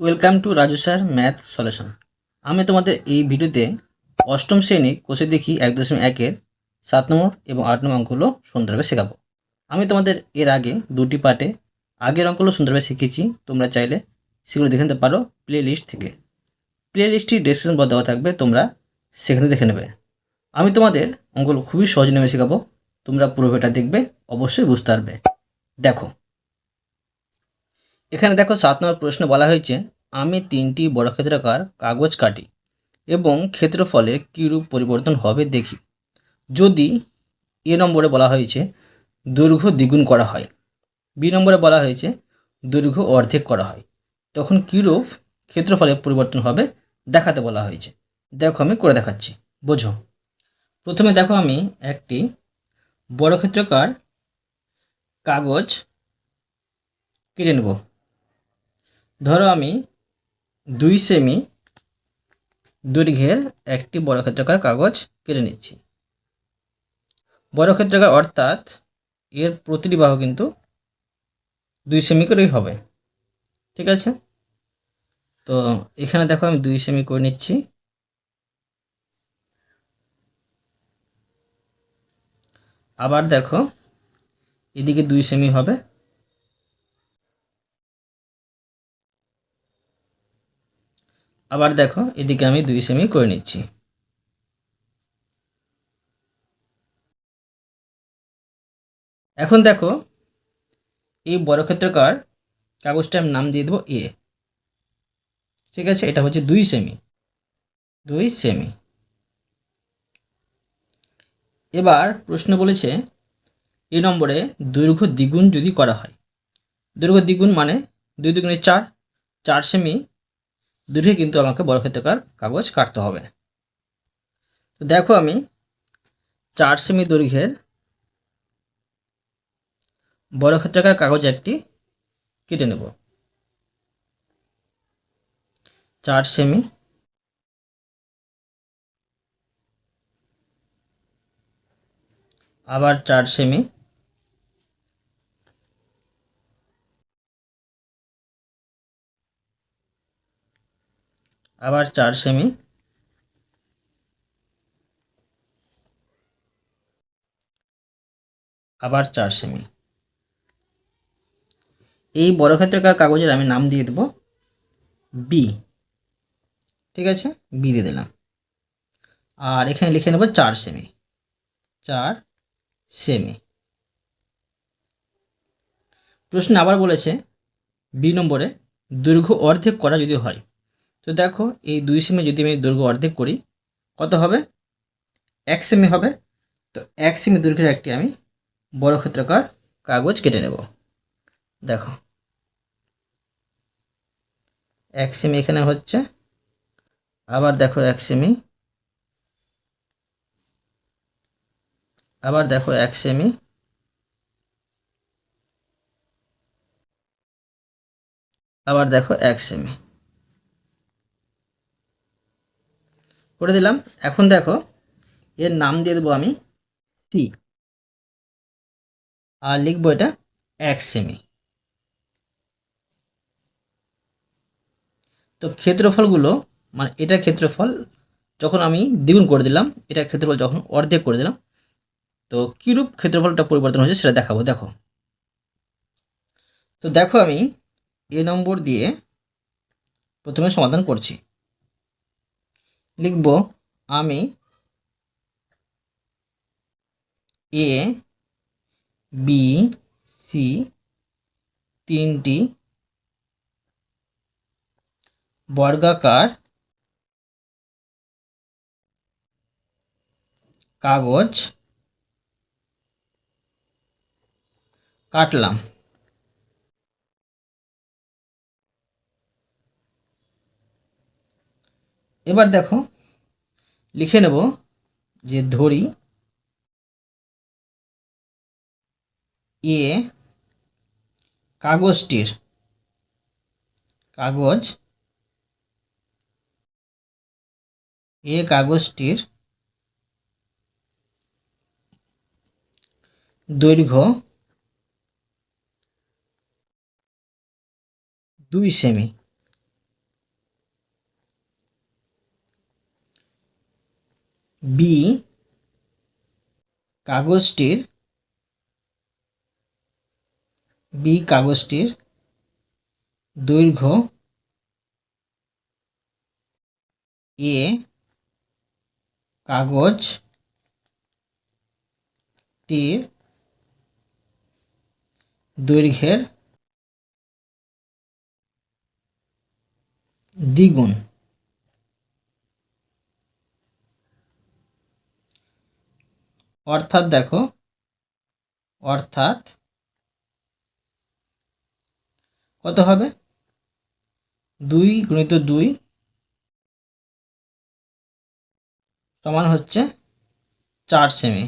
Welcome to Raju sir math solution আমি তোমাদের এই ভিডিওতে অষ্টম শ্রেণি কোষে দেখি এক দশমিক একের সাত নম্বর এবং আট নম্বর অঙ্কগুলো সুন্দরভাবে শেখাবো। আমি তোমাদের এর আগে দুটি পার্টে আগের অঙ্কগুলো সুন্দরভাবে শিখেছি, তোমরা চাইলে সেগুলো দেখে নিতে পারো প্লে লিস্ট থেকে প্লে লিস্টটি ডেসক্রিপশন বল দেওয়া থাকবে, তোমরা সেখানে দেখে নেবে। আমি তোমাদের অঙ্কগুলো খুবই সহজ নেমে শেখাবো, তোমরা পুরো ভিডিওটা দেখবে, অবশ্যই বুঝতে পারবে। দেখো এখানে দেখো সাত নম্বর প্রশ্নে বলা হয়েছে, আমি তিনটি বর্গক্ষেত্রাকার কাগজ কাটি এবং ক্ষেত্রফলে কীরূপ পরিবর্তন হবে দেখি। যদি এ নম্বরে বলা হয়েছে, দৈর্ঘ্য দ্বিগুণ করা হয়, বি নম্বরে বলা হয়েছে, দৈর্ঘ্য অর্ধেক করা হয়, তখন কীরূপ ক্ষেত্রফলে পরিবর্তন হবে দেখাতে বলা হয়েছে। দেখো আমি করে দেখাচ্ছি, বোঝো। প্রথমে দেখো আমি একটি বর্গক্ষেত্রাকার কাগজ কেটে নেব। ধরো আমি দুই সেমি দৈর্ঘ্যের একটি বর্গক্ষেত্রাকার কাগজ কেটে নিচ্ছি। বর্গক্ষেত্রাকার অর্থাৎ এর প্রতিটি বাহু কিন্তু দুই সেমি করেই হবে। ঠিক আছে? তো এখানে দেখো আমি দুই সেমি করে নিচ্ছি। আবার দেখো এদিকে দুই সেমি হবে। আবার দেখো, এদিকে আমি দুই সেমি করে নিচ্ছি। এখন দেখো, এই বর্গক্ষেত্রকার কাগজটা আমি নাম দিয়ে দেবো এ ঠিক আছে, এটা হচ্ছে দুই সেমি দুই সেমি এবার প্রশ্ন বলেছে এ নম্বরে দৈর্ঘ্য দ্বিগুণ যদি করা হয়। দৈর্ঘ্য দ্বিগুণ মানে দুই দুগুণে চার চার সেমি দৈর্ঘ্যে কিন্তু আমাকে বর্গক্ষেত্রাকার কাগজ কাটতে হবে। তো দেখো আমি চার সেমি দৈর্ঘ্যের বর্গক্ষেত্রাকার কাগজ একটি কেটে নেব। চার সেমি আবার চার সেমি আবার চার সেমি। আবার চার সেমি। এই বর্গক্ষেত্রাকার কাগজের আমি নাম দিয়ে দেব বি ঠিক আছে? বি দিয়ে দিলাম। আর এখানে লিখে নেব চার সেমি। চার সেমি। প্রশ্ন আবার বলেছে, বি নম্বরে দৈর্ঘ্য অর্ধেক করা যদি হয় তো দেখো, এই দুই সেমি যদি আমি দৈর্ঘ্য অর্ধেক করি, কত হবে? এক সেমি হবে। তো এক সেমি দৈর্ঘ্যের একটি আমি বড় ক্ষেত্রকার কাগজ কেটে নেব। দেখো। এক সেমি এখানে হচ্ছে। আবার দেখো এক সেমি আবার দেখো এক সেমি আবার দেখো এক সেমি করে দিলাম। এখন দেখো, এর নাম দিয়ে দেবো আমি সি আর লিখব এটা এক সেমি তো ক্ষেত্রফলগুলো মানে এটা ক্ষেত্রফল যখন আমি দ্বিগুণ করে দিলাম, এটা ক্ষেত্রফল যখন অর্ধেক করে দিলাম, তো কীরূপ ক্ষেত্রফলটা পরিবর্তন হয়েছে সেটা দেখাবো, দেখো। তো দেখো আমি এ নম্বর দিয়ে প্রথমে সমাধান করছি। লিখব আমি এ বি সি তিনটি বর্গাকার কাগজ কাটলাম। এবার দেখো লিখে নেব যে ধরি এ কাগজটির কাগজ এ কাগজটির দৈর্ঘ্য দুই সেমি। বি কাগজটির বি কাগজটির দৈর্ঘ্য এ কাগজটির দৈর্ঘ্যের দ্বিগুণ। অর্থাৎ দেখো, অর্থাৎ কত হবে? দুই গুণিত দুই সমান হচ্ছে চার সেমি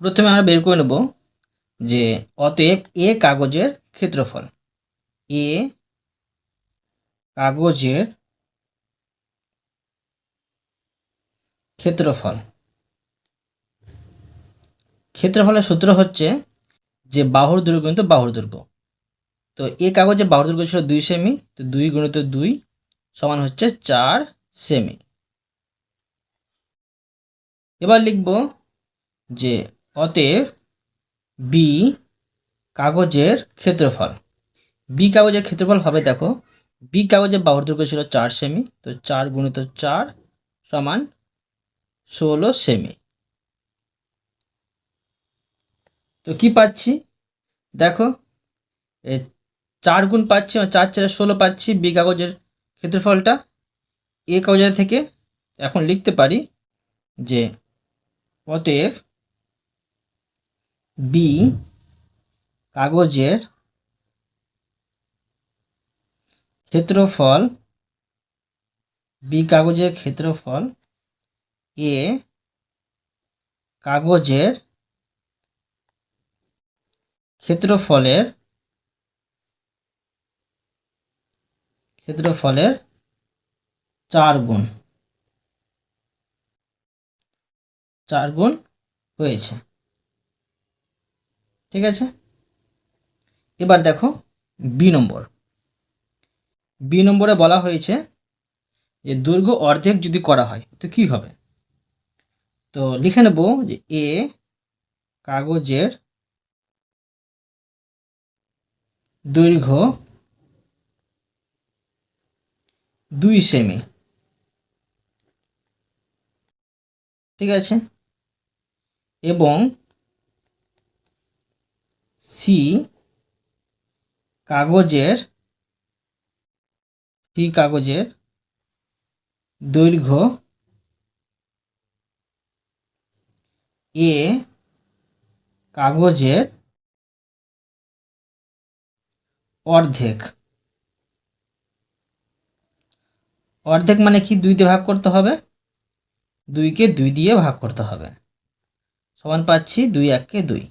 প্রথমে আমরা বের করে নেব যে অতএব এ কাগজের ক্ষেত্রফল, এ কাগজের ক্ষেত্রফল। ক্ষেত্রফলের সূত্র হচ্ছে যে বাহুর দৈর্ঘ্য গুণিত বাহুর দৈর্ঘ্য তো এ কাগজে বাহুর দৈর্ঘ্য ছিল দুই সেমি, তো দুই গুণিত দুই সমান হচ্ছে চার সেমি। এবার লিখব যে অতএব বি কাগজের ক্ষেত্রফল। বি কাগজের ক্ষেত্রফল হবে দেখো বি কাগজের বাহুর দৈর্ঘ্য ছিল চার সেমি, তো চার গুণিত চার সমান ষোলো সেমি। তো কি পাচ্ছি? দেখো চার গুণ পাচ্ছি মানে চার চারে ষোলো পাচ্ছি, বি কাগজের ক্ষেত্রফলটা। এ কাগজের থেকে এখন লিখতে পারি যে অতএব বি কাগজের ক্ষেত্রফল বি কাগজের ক্ষেত্রফল এ কাগজের ক্ষেত্রফলের ক্ষেত্রফলের চার গুণ। চার গুণ হয়েছে। ঠিক আছে? এবার দেখো বি নম্বর। বি নম্বরে বলা হয়েছে যে দৈর্ঘ্য অর্ধেক যদি করা হয়, তো কি হবে? তো লিখে নেব যে এ কাগজের দৈর্ঘ্য দুই সেমি। ঠিক আছে? এবং সি কাগজের সি কাগজের দৈর্ঘ্য এ কাগজের অর্ধেক। অর্ধেক মানে কি? দুইতে ভাগ করতে হবে। দুইকে দুই দিয়ে ভাগ করতে হবে। সমান পাচ্ছি দুই এককে দুই।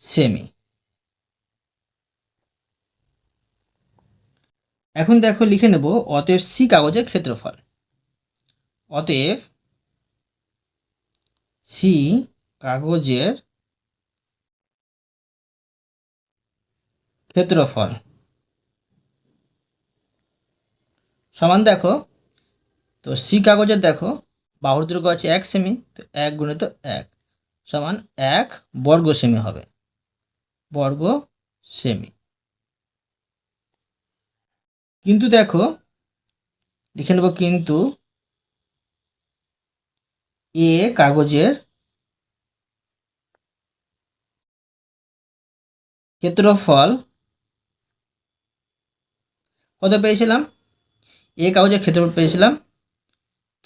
সেমি। এখন দেখো, লিখে নেব, অতএব সি কাগজের ক্ষেত্রফল। অতএব সি কাগজের ক্ষেত্রফল। সমান দেখো, তো সি কাগজের দেখো, বাহুর দৈর্ঘ্য আছে এক সেমি, তো এক গুণিত এক, সমান এক বর্গ সেমি হবে। বর্গ সেমি। কিন্তু দেখো, লিখে নেব কিন্তু এ কাগজের ক্ষেত্রফল কত পেয়েছিলাম? এ কাগজের ক্ষেত্রফল পেয়েছিলাম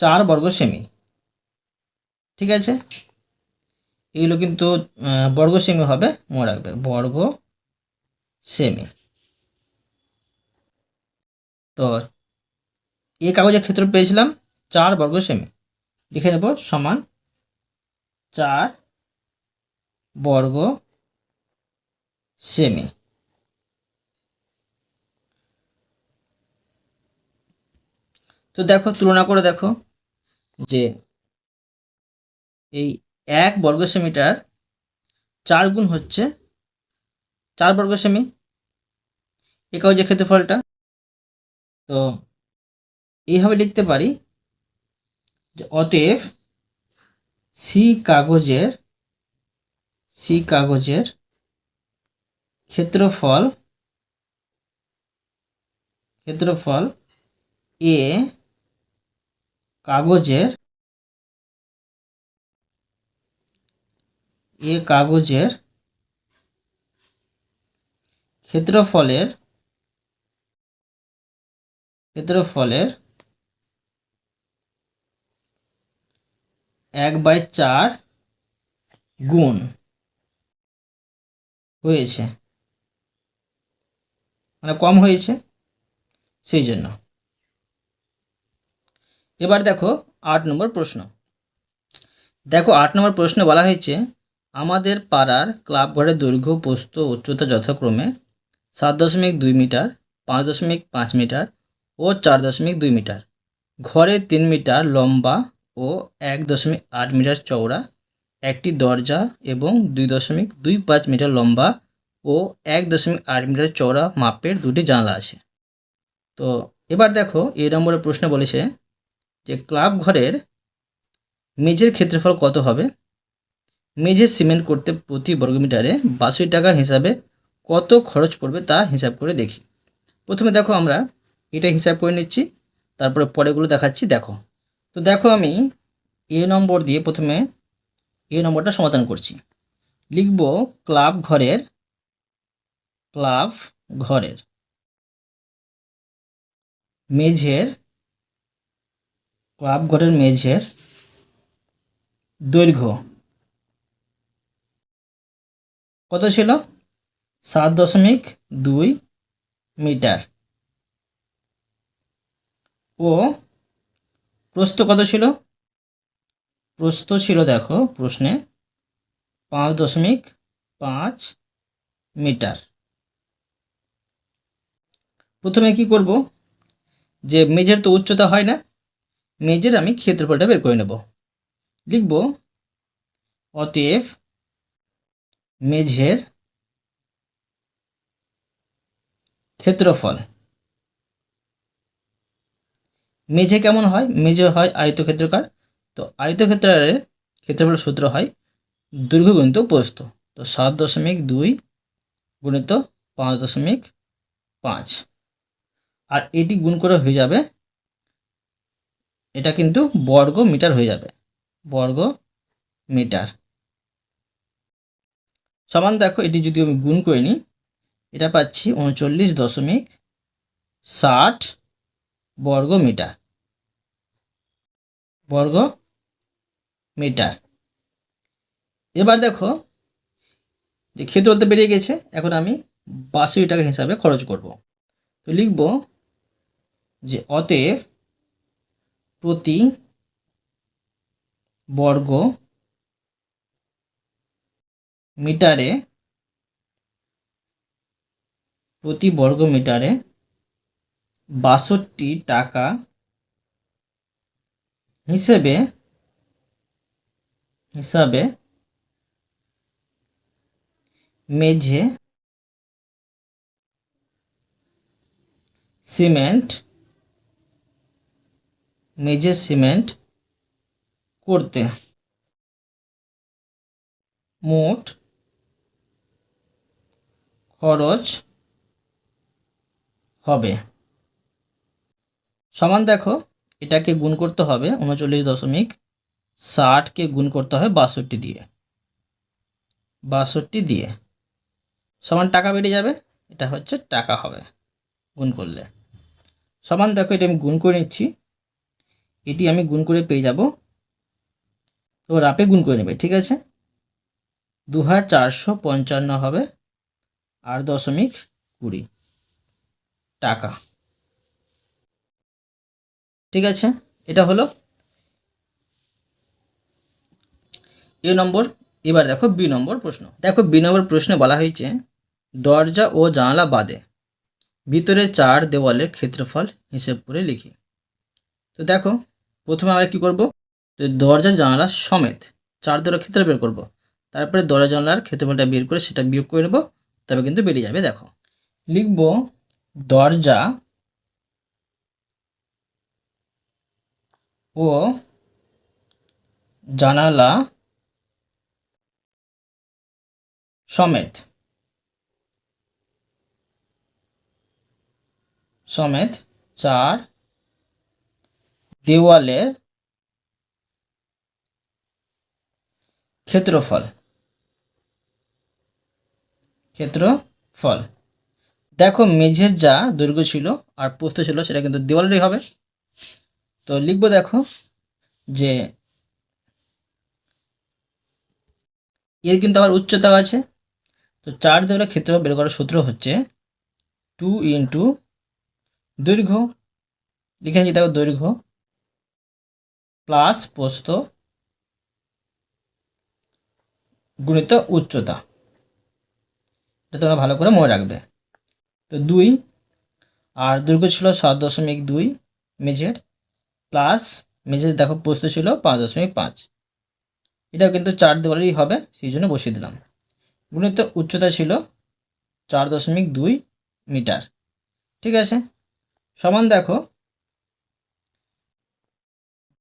চার বর্গ সেমি। ঠিক আছে? এগুলো কিন্তু বর্গ সেমি হবে, মনে রাখবে, বর্গ সেমি। তো এ কাগজের ক্ষেত্র পেয়েছিলাম চার বর্গ সেমি। লিখে নেব সমান চার বর্গ সেমি। তো দেখো, তুলনা করে দেখো যে এই এক বর্গ সেমিটার চার গুণ হচ্ছে চার বর্গ সেমি। এ কাগজের ক্ষেত্রফলটা। তো এইভাবে লিখতে পারি যে অতএব সি কাগজের সি কাগজের ক্ষেত্রফল ক্ষেত্রফল এ কাগজের এ কাগজের ক্ষেত্রফলের ক্ষেত্রফলের এক বাই চার গুণ হয়েছে। মানে কম হয়েছে সেই জন্য। এবার দেখো আট নম্বর প্রশ্ন। দেখো আট নম্বর প্রশ্নে বলা হয়েছে, আমাদের পাড়ার ক্লাব ঘরের দৈর্ঘ্য ও উচ্চতা যথাক্রমে সাত দশমিক দুই মিটার, পাঁচ দশমিক পাঁচ মিটার ও চার দশমিক দুই মিটার। ঘরে তিন মিটার লম্বা ও এক দশমিক আট মিটার চওড়া, একটি দরজা এবং দুই দশমিক দুই পাঁচ মিটার লম্বা ও এক দশমিক আট মিটার চওড়া মাপের দুটি জানলা আছে। তো এবার দেখো, এই নম্বরের প্রশ্ন বলেছে যে ক্লাব ঘরের মেঝের ক্ষেত্রফল কত হবে? মেঝে সিমেন্ট করতে প্রতি বর্গমিটারে বাষট্টি টাকা হিসাবে কত খরচ পড়বে তা হিসাব করে দেখি। প্রথমে দেখো আমরা এটা হিসাব করে নিচ্ছি, তারপরে পরেগুলো দেখাচ্ছি, দেখো। তো দেখো আমি এ নম্বর দিয়ে প্রথমে এ নম্বরটা সমাধান করছি। লিখব ক্লাব ঘরের ক্লাব ঘরের, মেঝের, ক্লাব ঘরের মেঝের দৈর্ঘ্য কত ছিল? সাত দশমিক দুই মিটার। ও প্রস্থ কত ছিল? প্রস্থ ছিল দেখো প্রশ্নে পাঁচ দশমিক পাঁচ মিটার। প্রথমে কি করব? যে মেঝের তো উচ্চতা হয় না, মেঝের আমি ক্ষেত্রফলটা বের করে নেব। লিখব, অতএব মেঝের ক্ষেত্রফল মেঝে কেমন হয়? মেঝে হয় আয়তক্ষেত্রকার। তো আয়তক্ষেত্রের ক্ষেত্রফল সূত্র হয় দৈর্ঘ্য গুণিত প্রস্থ। তো সাত দশমিক দুই গুণিত পাঁচ দশমিক পাঁচ। আর এটি গুণ করে হয়ে যাবে, এটা কিন্তু বর্গ মিটার হয়ে যাবে। বর্গ মিটার সমান দেখো, এটি যদি আমি গুণ করে নিই এটা পাচ্ছি উনচল্লিশ দশমিক ষাট বর্গ মিটার বর্গ মিটার এবার দেখো যে ক্ষেত্রফল তো বেরিয়ে গেছে, এখন আমি বাষট্টি টাকা হিসাবে খরচ করব। তো লিখব যে অতএব প্রতি বর্গ মিটারে প্রতি বর্গ মিটারে বাষট্টি টাকা হিসেবে হিসাবে মেঝে সিমেন্ট মেঝে সিমেন্ট করতে। মোট খরচ হবে। সমান দেখো, এটাকে গুণ করতে হবে উনচল্লিশ দশমিক ষাটকে গুণ করতে হবে বাষট্টি দিয়ে। বাষট্টি দিয়ে। সমান টাকা বেড়ে যাবে, এটা হচ্ছে টাকা হবে গুণ করলে। সমান দেখো, এটা আমি গুণ করে নিচ্ছি। এটি আমি গুণ করে পেয়ে যাব। তো রাপে গুণ করে নেবে, ঠিক আছে? দু চারশো পঞ্চান্ন হবে আর দশমিক কুড়ি টাকা। ঠিক আছে? এটা হলো এ নম্বর। এবার দেখো বি নম্বর প্রশ্ন। দেখো বি নম্বর প্রশ্নে বলা হয়েছে, দরজা ও জানালা বাদে ভিতরে চার দেওয়ালের ক্ষেত্রফল হিসেব করে লিখি। তো দেখো, প্রথমে আমরা কি করব? তো দরজা, জানালা সমেত চার দেওয়ালের ক্ষেত্রে বের করব। তারপরে দরজা, জানালার ক্ষেত্রফলটা বের করে সেটা বিয়োগ করে নেব, তবে কিন্তু বেরিয়ে যাবে। দেখো, লিখব দরজা ও জানালা সমেত সমেত চার দেওয়ালের ক্ষেত্রফল ক্ষেত্রফল। দেখো মেঝের যা দৈর্ঘ্য ছিল আর প্রস্থ ছিল, সেটা কিন্তু দেওয়ালেরই হবে। তো লিখব দেখো যে এর কিন্তু আবার উচ্চতাও আছে। তো চার দেওয়ালের ক্ষেত্রফল বের করার সূত্র হচ্ছে টু ইন্টু দৈর্ঘ্য। লিখে নিচ্ছি দেখো দৈর্ঘ্য প্লাস প্রস্থ গুণিত উচ্চতা। এটা তোমরা ভালো করে মনে রাখবে। তো দুই, আর দৈর্ঘ্য ছিল সাত দশমিক দুই মেঝের প্লাস মেঝের দেখো প্রস্থ ছিল পাঁচ দশমিক পাঁচ। এটাও কিন্তু চার দেওয়ালেরই হবে, সেই জন্য বসিয়ে দিলাম। গুণিত উচ্চতা ছিল চার দশমিক দুই মিটার। ঠিক আছে? সমান দেখো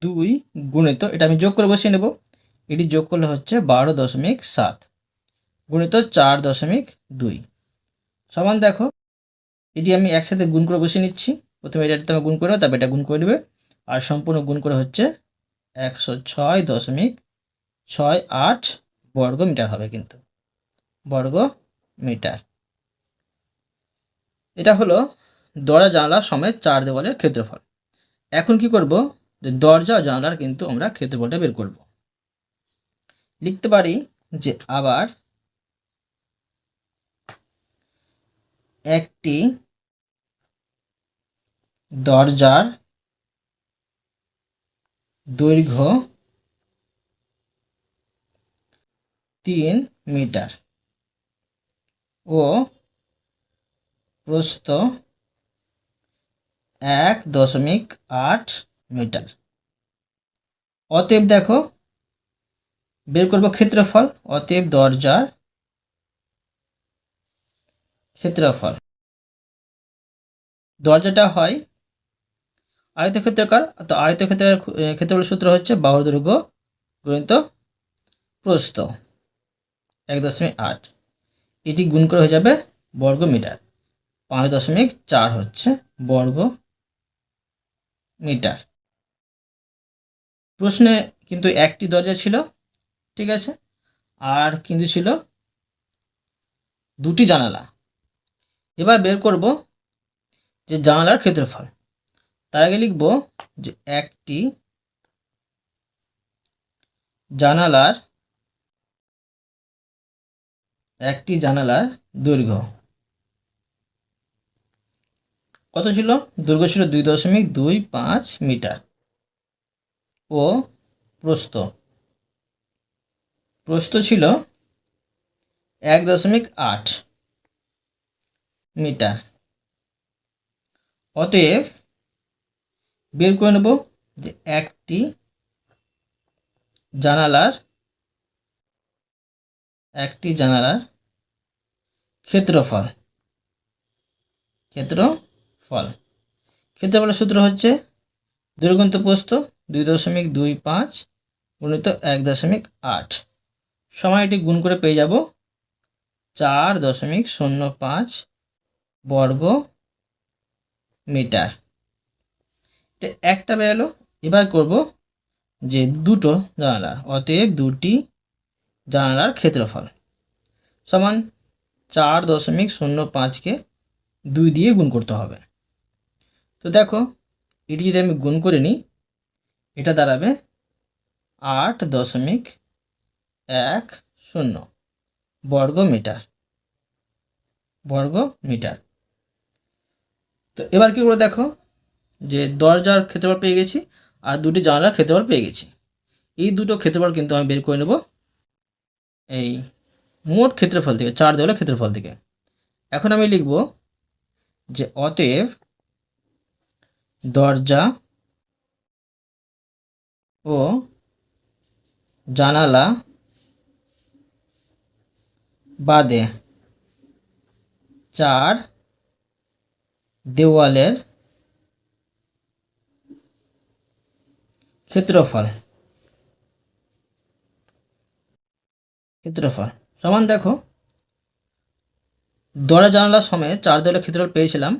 দুই গুণিত, এটা আমি যোগ করে বসিয়ে নেব। এটি যোগ করলে হচ্ছে বারো দশমিক সাত। গুণিত চার দশমিক দুই। সমান দেখো, এটি আমি একসাথে গুণ করে বসিয়ে নিচ্ছি। প্রথমে এটা তুমি গুণ করে তারপর এটা গুণ করে নেবে। আর সম্পূর্ণ গুণ করে হচ্ছে একশো ছয় দশমিক ছয় আট বর্গ মিটার হবে কিন্তু। বর্গ মিটার এটা হলো দরজা জানালা সমেত চার দেওয়ালের ক্ষেত্রফল। এখন কি করব? যে দরজা জানলার কিন্তু আমরা ক্ষেত্রফলটা বের করব। লিখতে পারি যে আবার একটি দরজার দৈর্ঘ্য তিন মিটার ও প্রস্থ এক দশমিক আট মিটার। অতএব দেখো, বের করব ক্ষেত্রফল, অতএব দরজার ক্ষেত্রফল। দরজাটা হয় আয়তক্ষেত্রাকার, তো আয়তক্ষেত্রের ক্ষেত্রফল সূত্র হচ্ছে বাহুর দৈর্ঘ্য গুণিত প্রস্থ, এক দশমিক আট। এটি গুণ করে হয়ে যাবে বর্গ মিটার। পাঁচ দশমিক চার হচ্ছে বর্গ মিটার। প্রশ্নে কিন্তু একটি দরজা ছিল, ঠিক আছে? আর কিন্তু ছিল দুটি জানালা। এবার বের করব যে জানালার ক্ষেত্রফল। তার আগে লিখব যে একটি জানালার একটি জানালার দৈর্ঘ্য। কত ছিল? দৈর্ঘ্য ছিল দুই দশমিক দুই পাঁচ মিটার। ও প্রস্থ। প্রস্থ ছিল এক দশমিক আট মিটার। অতএব বের করে নেব যে একটি জানালার একটি জানালার ক্ষেত্রফল ক্ষেত্রফল। ক্ষেত্রফলের সূত্র হচ্ছে দৈর্ঘ্য প্রস্থ দুই দশমিক দুই পাঁচ গুণিত এক দশমিক আট। সময়টি গুণ করে পেয়ে যাব চার দশমিক শূন্য পাঁচ বর্গ মিটার এটা একটা বেরোলো, এবার করব যে দুটো জানালা, অতএব দুটি জানালার ক্ষেত্রফল। সমান চার দশমিক শূন্য পাঁচকে দুই দিয়ে গুণ করতে হবে। তো দেখো, এটি যদি আমি গুণ করে নিই, এটা দাঁড়াবে আট দশমিক এক শূন্য বর্গ মিটার বর্গ মিটার তো এবার কি করে দেখো যে দরজার ক্ষেত্রফল পেয়ে গেছি আর দুটি জানলার ক্ষেত্রফল পেয়ে গেছি। এই দুটো ক্ষেত্রফল কিন্তু আমি বের করে নেব এই মোট ক্ষেত্রফল থেকে, চার দেওয়ালের ক্ষেত্রফল থেকে। এখন আমি লিখব যে অতএব দরজা ও জানালা বাদে চার দেওয়ালের ক্ষেত্রফল। ক্ষেত্রফল। সমান দেখো দরজা জানালার সময় চার দেওয়ালের ক্ষেত্রফল পেয়েছিলাম।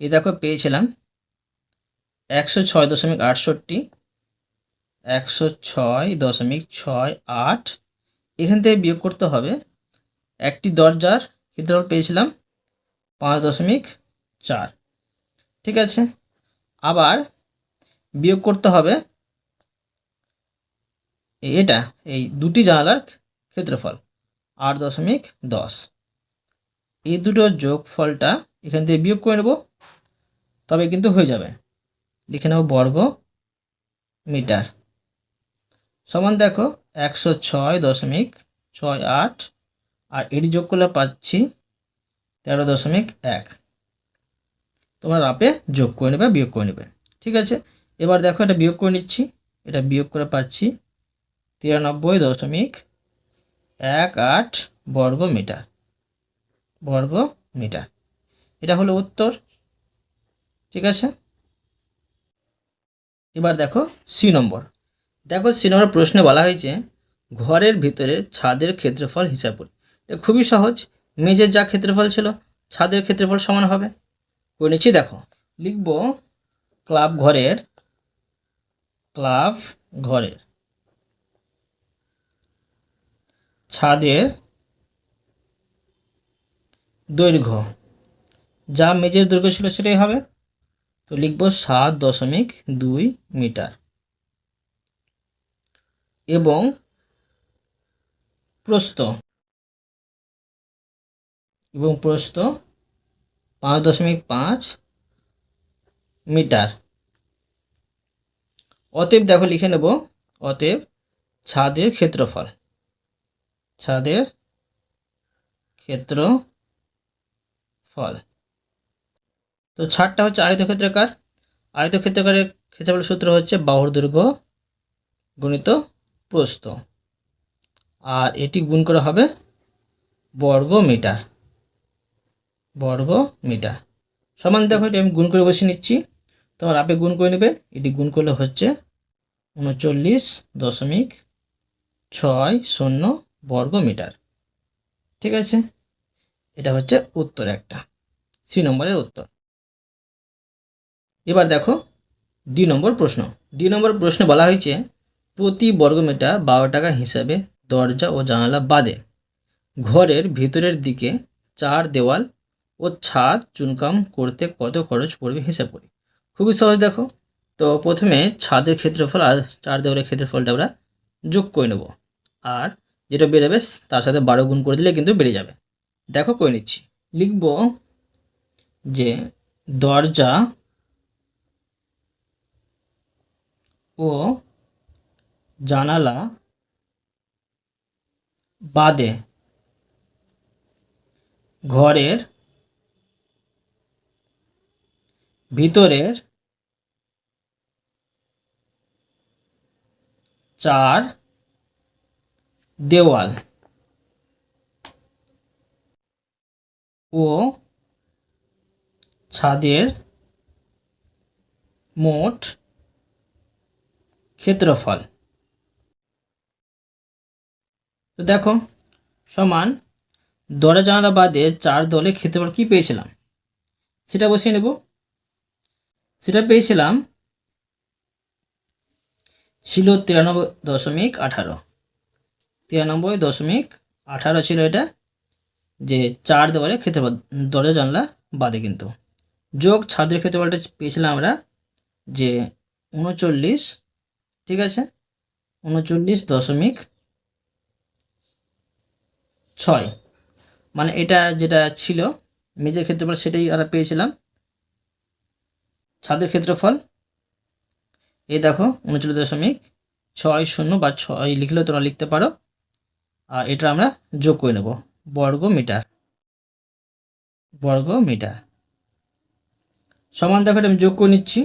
এই দেখো পেয়েছিলাম একশো ছয় দশমিক আটষট্টি, একশো ছয় দশমিক ছয় আট। এখান থেকে বিয়োগ করতে হবে, একটি দরজার ক্ষেত্রফল পেয়েছিলাম পাঁচ দশমিক চার। ঠিক আছে? আবার বিয়োগ করতে হবে এটা, এই দুটি জানালার ক্ষেত্রফল, আট দশমিক দশ। এই দুটোর যোগফলটা এখান থেকে বিয়োগ করে নেব, তবে কিন্তু হয়ে যাবে। লিখে নেব বর্গ মিটার। সমান দেখো, একশো ছয় দশমিক ছয় আট, আর এটি যোগ করলে পাচ্ছি তেরো দশমিক এক। তোমরা রাপে যোগ করে নেবে, বিয়োগ করে নেবে। ঠিক আছে? এবার দেখো এটা বিয়োগ করে নিচ্ছি। এটা বিয়োগ করে পাচ্ছি তিরানব্বই দশমিক এক আট বর্গ মিটার। বর্গ মিটার। এটা হলো উত্তর। ঠিক আছে? এবার দেখো সি নম্বর। দেখো সি নম্বর প্রশ্নে বলা হয়েছে, ঘরের ভিতরে ছাদের ক্ষেত্রফল হিসাব করি। এটা খুবই সহজ। মেঝের যা ক্ষেত্রফল ছিল, ছাদের ক্ষেত্রফল সমান হবে। করে নিচ্ছি, দেখো। লিখব ক্লাব ঘরের ক্লাব ঘরের। ছাদের দৈর্ঘ্য। যা মেঝের দৈর্ঘ্য ছিল সেটাই হবে। তো লিখব সাত দশমিক দুই মিটার। এবং প্রস্থ। এবং প্রস্থ পাঁচ দশমিক পাঁচ মিটার। অতএব দেখো লিখে নেব, অতএব ছাদের ক্ষেত্রফল। ছাদের ক্ষেত্রফল। তো ছাদটা হচ্ছে আয়তক্ষেত্রাকার। আয়তক্ষেত্রাকারের ক্ষেত্রফল সূত্র হচ্ছে বাহুর দৈর্ঘ্য গণিত প্রস্থ। আর এটি গুণ করা হবে বর্গ মিটার বর্গ মিটার সমান দেখো, এটি আমি গুণ করে বসে নিচ্ছি। তোমার আপে গুণ করে নেবে, এটি গুণ করলে হচ্ছে উনচল্লিশ দশমিক ছয় শূন্য বর্গ মিটার ঠিক আছে? এটা হচ্ছে উত্তর একটা। সি নম্বরের উত্তর। এবার দেখো, ডি নম্বর প্রশ্ন। ডি নম্বর প্রশ্নে বলা হয়েছে, প্রতি বর্গমিটার বারো টাকা হিসাবে দরজা ও জানালা বাদে ঘরের ভিতরের দিকে চার দেওয়াল ও ছাদ চুনকাম করতে কত খরচ পড়বে হিসাব করি। খুবই সহজ দেখো। তো প্রথমে ছাদের ক্ষেত্রফল আর চার দেওয়ালের ক্ষেত্রফলটা আমরা যোগ করে নেব। আর যেটা বেরোবে, তার সাথে বারো গুণ করে দিলে কিন্তু বেড়ে যাবে। দেখো, করে নিচ্ছি। লিখব যে দরজা ও জানালা বাদে ঘরের ভিতরের চার দেওয়াল। ও ছাদের মোট ক্ষেত্রফল। তো দেখো, সমান দরজা জানালা বাদে চার দলে ক্ষেত্রফল কি পেয়েছিলাম? সেটা বসিয়ে নেব। সেটা পেয়েছিলাম ছিল তিরানব্বই দশমিক আঠারো। তিরানব্বই দশমিক আঠারো ছিল এটা, যে চার দেওয়ালে ক্ষেত্রফল, দরজা জানলা বাদে কিন্তু। যোগ ছাদের ক্ষেত্রফলটা পেয়েছিলাম আমরা, যে উনচল্লিশ, ঠিক আছে? উনচল্লিশ দশমিক ছয়। মানে এটা যেটা ছিল মেজের ক্ষেত্রফল সেটাই আমরা পেয়েছিলাম। ছাদের ক্ষেত্রফল এই দেখো, উনচল্লিশ দশমিক ছয় শূন্য বা ছয় লিখলেও তোমরা লিখতে পারো। আর এটা আমরা যোগ করে নেব বর্গ মিটার বর্গ মিটার সমান দেখো আমি যোগ করে নিচ্ছি।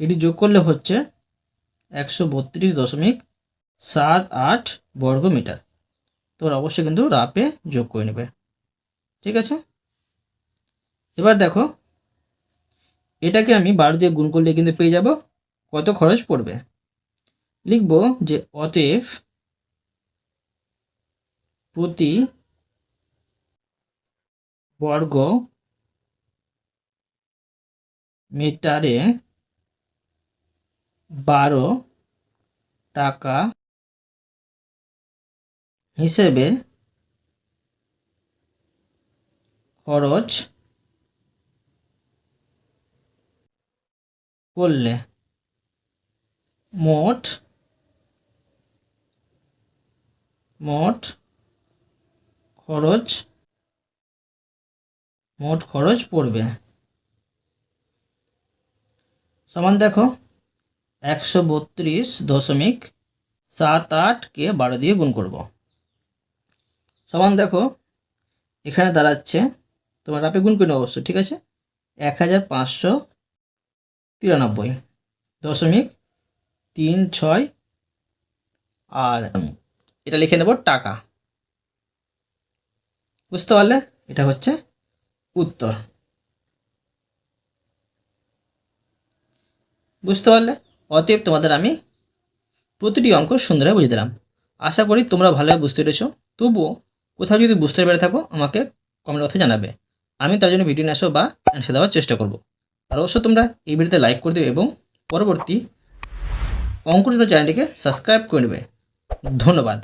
এটি যোগ করলে হচ্ছে একশো বত্রিশ দশমিক সাত আট বর্গ মিটার তোমরা অবশ্যই কিন্তু রাপে যোগ করে নেবে। ঠিক আছে? এবার দেখো, এটাকে আমি বারো দিয়ে গুণ করলে কিন্তু পেয়ে যাব। কত খরচ পড়বে? লিখব যে অতএব প্রতি বর্গ মিটারে বারো টাকা হিসেবে খরচ করলে মোট মোট খরচ মোট খরচ পড়বে। সমান দেখো, একশো বত্রিশ দশমিক সাত আটকে বারো দিয়ে গুণ করব। সমান দেখো, এখানে দাঁড়াচ্ছে, তোমার রাপে গুণ করে অবশ্য ঠিক আছে? এক হাজার পাঁচশো তিরানব্বই দশমিক তিন, ছয় আর এটা লিখে নেব টাকা। বুঝতে পারলে? এটা হচ্ছে উত্তর। বুঝতে পারলে? অতএব তোমাদের আমি প্রতিটি অঙ্ক সুন্দরভাবে বুঝে দিলাম। আশা করি তোমরা ভালোভাবে বুঝতে পেরেছ। তবুও কোথাও যদি বুঝতে পেরে থাকো, আমাকে কমেন্ট বক্সে জানাবে। আমি তার জন্য ভিডিও নিয়ে বা অ্যান্সার দেওয়ার চেষ্টা করব। আর অবশ্যই তোমরা এই ভিডিওতে লাইক করে দেবে এবং পরবর্তী অঙ্কুর চ্যানেলটিকে সাবস্ক্রাইব করে নেবে। ধন্যবাদ।